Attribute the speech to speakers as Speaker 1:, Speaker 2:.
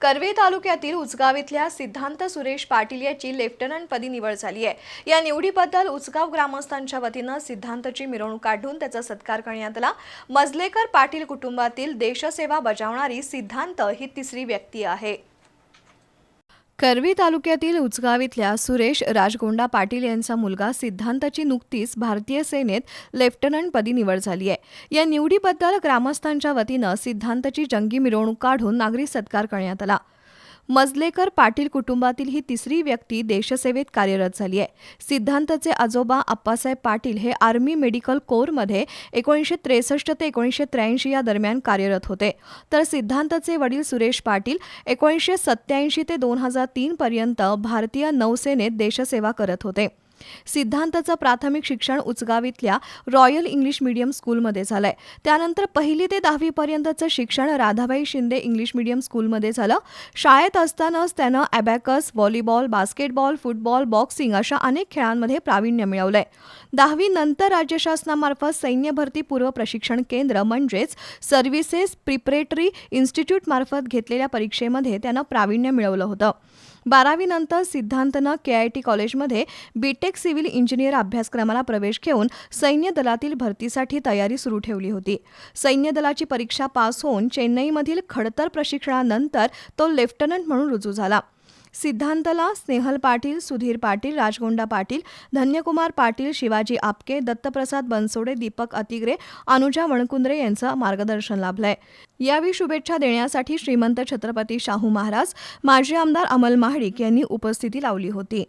Speaker 1: करवे तालुक्यातील उचगाव इथल्या सिद्धांत सुरेश पाटील याची लेफ्टनंटपदी निवड झाली आहे. या निवडीबद्दल उचगाव ग्रामस्थांच्या वतीनं सिद्धांतची मिरवणूक काढून त्याचा सत्कार करण्यात आला. मजलेकर पाटील कुटुंबातील देशसेवा बजावणारी सिद्धांत ही तिसरी व्यक्ती आहे. करवी तालुक्यातील उचगाव इथल्या सुरेश राजगोंडा पाटील यांचा मुलगा सिद्धांताची नुकतीच भारतीय सेनेत लेफ्टनंटपदी निवड झाली आहे. या निवडीबद्दल ग्रामस्थांच्या वतीनं सिद्धांतची जंगी मिरवणूक काढून नागरी सत्कार करण्यात आला. मजलेकर पाटील कुटुंबातील ही तिसरी व्यक्ती देशसेवेत कार्यरत झाली आहे. सिद्धांतचे आजोबा आप्पासाहेब पाटील हे आर्मी मेडिकल कोरमध्ये एकोणीसशे त्रेसष्ट ते एकोणीसशे त्र्याऐंशी या दरम्यान कार्यरत होते. तर सिद्धांतचे वडील सुरेश पाटील एकोणीसशे सत्याऐंशी ते दोन हजार तीनपर्यंत भारतीय नौसेनेत देशसेवा करत होते. सिद्धांताचं प्राथमिक शिक्षण उचगाव इथल्या रॉयल इंग्लिश मीडियम स्कूलमध्ये झालंय. त्यानंतर पहिली ते दहावीपर्यंतचं शिक्षण राधाबाई शिंदे इंग्लिश मीडियम स्कूलमध्ये झालं. शाळेत असतानाच त्यानं abacus volleyball basketball football boxing अशा अनेक खेळांमध्ये प्रावीण्य मिळवलंय. दहावी नंतर राज्य शासनामार्फत सैन्य भरती पूर्व प्रशिक्षण केंद्र म्हणजेच सर्व्हिसेस प्रिपरेटरी इन्स्टिट्यूटमार्फत घेतलेल्या परीक्षेमध्ये त्यानं प्रावीण्य मिळवलं होतं. बारावीनंतर सिद्धांतनं के आय टी कॉलेजमध्ये बीटेक सिव्हिल इंजिनियर अभ्यासक्रमाला प्रवेश घेऊन सैन्य दलातील भरतीसाठी तयारी सुरू ठेवली होती. सैन्य दलाची परीक्षा पास होऊन चेन्नईमधील खडतर प्रशिक्षणानंतर तो लेफ्टनंट म्हणून रुजू झाला. सिद्धांतला स्नेहल पाटील सुधीर पाटील राजगोंडा पाटील धन्यकुमार पाटील शिवाजी आपके दत्तप्रसाद बनसोडे दीपक अतिग्रे अनुजा वणकुंद्रे यांचं मार्गदर्शन लाभलंय. यावेळी शुभेच्छा देण्यासाठी श्रीमंत छत्रपती शाहू महाराज माजी आमदार अमल महाडिक यांनी उपस्थिती लावली होती.